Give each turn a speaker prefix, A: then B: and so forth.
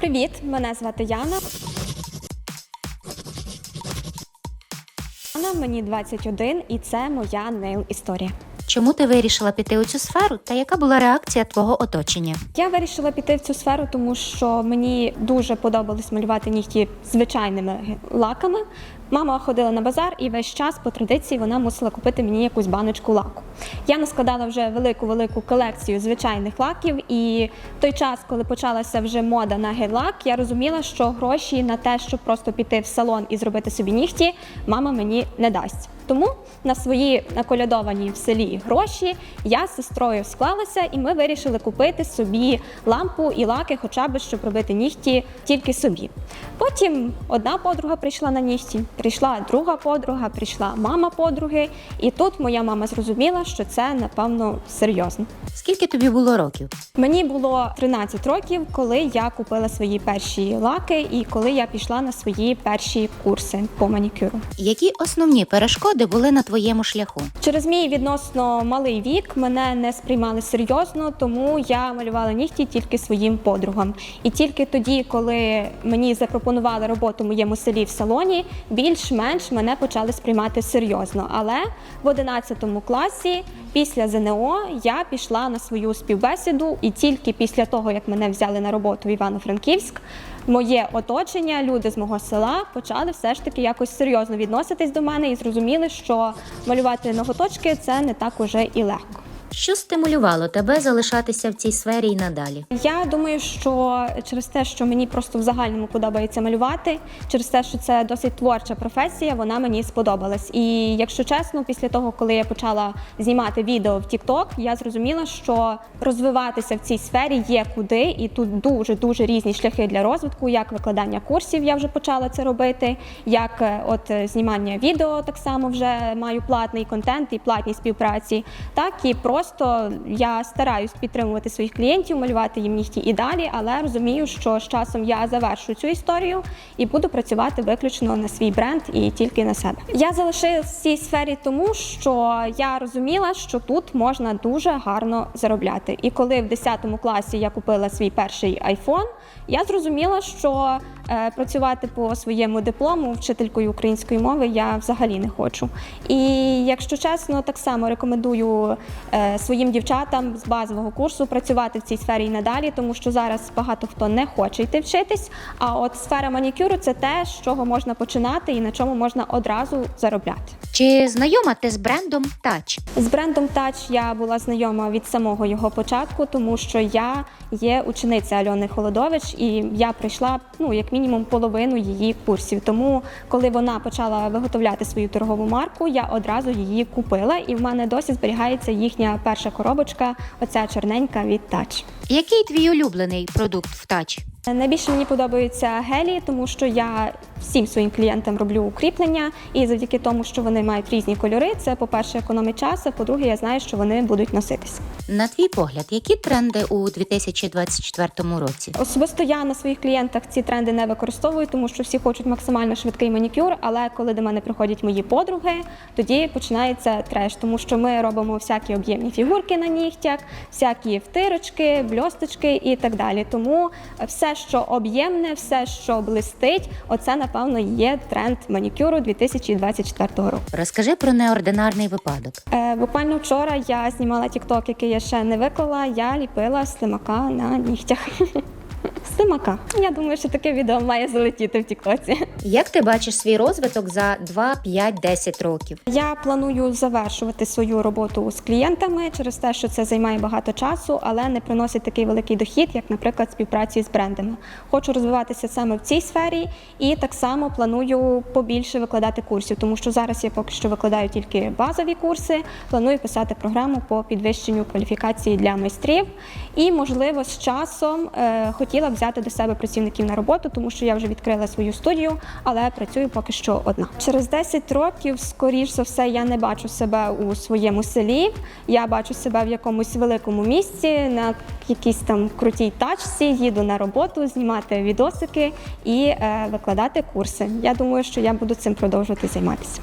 A: Привіт, мене звати Яна. Яна, Мені 21 і це моя нейл історія.
B: Чому ти вирішила піти у цю сферу та яка була реакція твого оточення?
A: Я вирішила піти в цю сферу, тому що мені дуже подобалось малювати нігті звичайними лаками. Мама ходила на базар, і весь час по традиції вона мусила купити мені якусь баночку лаку. Я наскладала вже велику велику колекцію звичайних лаків. І той час, коли почалася вже мода на гель-лак, я розуміла, що гроші на те, щоб просто піти в салон і зробити собі нігті, мама мені не дасть. Тому на свої наколядовані в селі гроші я з сестрою склалася, і ми вирішили купити собі лампу і лаки, хоча б щоб робити нігті тільки собі. Потім одна подруга прийшла на нігті, прийшла друга подруга, прийшла мама подруги, і тут моя мама зрозуміла, що це напевно серйозно.
B: Скільки тобі було років?
A: Мені було 13 років, коли я купила свої перші лаки, і коли я пішла на свої перші курси по манікюру.
B: Які основні перешкоди були на твоєму шляху?
A: Через мій відносно малий вік мене не сприймали серйозно, тому я малювала нігті тільки своїм подругам. І тільки тоді, коли мені запропонували роботу в моєму селі в салоні, більш-менш мене почали сприймати серйозно. Але в 11 класі після ЗНО я пішла на свою співбесіду, і тільки після того, як мене взяли на роботу в Івано-Франківськ, моє оточення, люди з мого села почали все ж таки якось серйозно відноситись до мене і зрозуміли, що малювати ноготочки це не так уже і легко.
B: Що стимулювало тебе залишатися в цій сфері і надалі?
A: Я думаю, що через те, що мені просто в загальному подобається малювати, через те, що це досить творча професія, вона мені сподобалась. І якщо чесно, після того, коли я почала знімати відео в TikTok, я зрозуміла, що розвиватися в цій сфері є куди, і тут дуже дуже різні шляхи для розвитку, як викладання курсів, я вже почала це робити, як е, от е, знімання відео так само вже маю платний контент і платні співпраці, так і просто я стараюсь підтримувати своїх клієнтів, малювати їм нігті і далі, але розумію, що з часом я завершу цю історію і буду працювати виключно на свій бренд і тільки на себе. Я залишилась в цій сфері, тому що я розуміла, що тут можна дуже гарно заробляти. І коли в 10 класі я купила свій перший айфон, я зрозуміла, що працювати по своєму диплому вчителькою української мови я взагалі не хочу. І якщо чесно, так само рекомендую е, своїм дівчатам з базового курсу працювати в цій сфері і надалі, тому що зараз багато хто не хоче йти вчитись. А от сфера манікюру це те, з чого можна починати і на чому можна одразу заробляти.
B: Чи знайома ти з брендом Touch?
A: З брендом Touch я була знайома від самого його початку, тому що я є учениця Альони Холодович, і я прийшла ну як мінімум половину її курсів. Тому, коли вона почала виготовляти свою торгову марку, я одразу її купила, і в мене досі зберігається їхня перша коробочка, оця чорненька від Touch.
B: Який твій улюблений продукт в Touch?
A: Найбільше мені подобаються гелі, тому що я всім своїм клієнтам роблю укріплення, і завдяки тому, що вони мають різні кольори, це, по-перше, економить час, а по-друге, я знаю, що вони будуть носитися.
B: На твій погляд, які тренди у 2024 році?
A: Особисто я на своїх клієнтах ці тренди не використовую, тому що всі хочуть максимально швидкий манікюр. Але коли до мене приходять мої подруги, тоді починається треш, тому що ми робимо всякі об'ємні фігурки на нігтях, всякі втирочки, бльосточки і так далі. Тому все, що об'ємне, все, що блистить, оце напевно є тренд манікюру 2024 року.
B: Розкажи про неординарний випадок.
A: Е, буквально вчора я знімала тікток, який я ще не виклала. Я ліпила слимака на нігтях. Слимака. Я думаю, що таке відео має залетіти в тіктоці.
B: Як ти бачиш свій розвиток за 2, 5, 10 років?
A: Я планую завершувати свою роботу з клієнтами через те, що це займає багато часу, але не приносить такий великий дохід, як, наприклад, співпраці з брендами. Хочу розвиватися саме в цій сфері і так само планую побільше викладати курсів, тому що зараз я поки що викладаю тільки базові курси. Планую писати програму по підвищенню кваліфікації для майстрів. І, можливо, з часом е, хотіла б взяти до себе працівників на роботу, тому що я вже відкрила свою студію, але працюю поки що одна. Через 10 років, скоріш за все, я не бачу себе у своєму селі. Я бачу себе в якомусь великому місці, на якійсь там крутій тачці, їду на роботу, знімати відосики і е, викладати курси. Я думаю, що я буду цим продовжувати займатися.